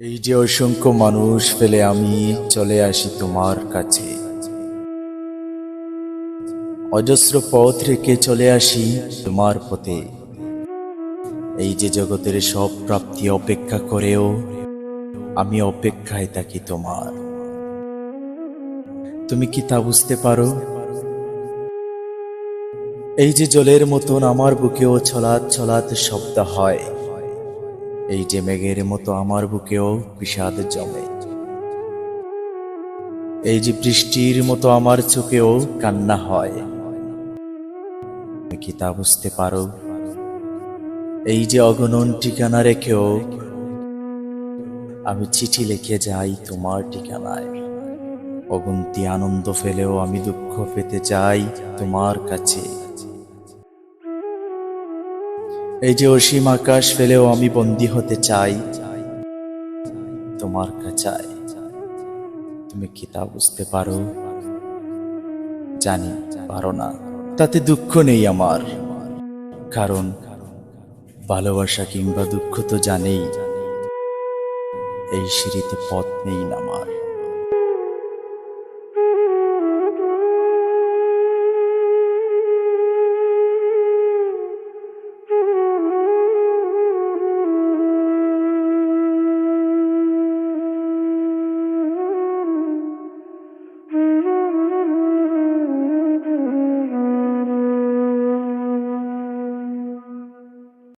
এই যে অসংখ্য মানুষ ফেলে আমি চলে আসি তোমার কাছে। অজস্র পথ রেখে চলে আসি তোমার পথে। এই যে জগতের সব প্রাপ্তি অপেক্ষা করেও আমি অপেক্ষায় থাকি তোমার। তুমি কি তা বুঝতে পারো? এই যে জলের মতন আমার বুকেও ছলাৎ ছলাৎ শব্দ হয়। এই যে মেঘের মতো আমার বুকেও বিষাদ জমে। এই যে বৃষ্টির মতো আমার চোখেও কান্না হয়। কি তা বুঝতে পারো? এই যে অগণন ঠিকানা রেখেও আমি চিঠি লিখে যাই তোমার ঠিকানায়। অগুন্তি আনন্দ ফেলেও আমি দুঃখ পেতে চাই তোমার কাছে। এই যে অসীম আকাশ ফেলেও আমি বন্দী হতে চাই, তোমার কাছায় তুমি কি তা বুঝতে পারো? জানি পারো না। তাতে দুঃখ নেই আমার। কারণ ভালোবাসা কিংবা দুঃখ তো জানেই। এই সিঁড়িতে পথ নেই আমার।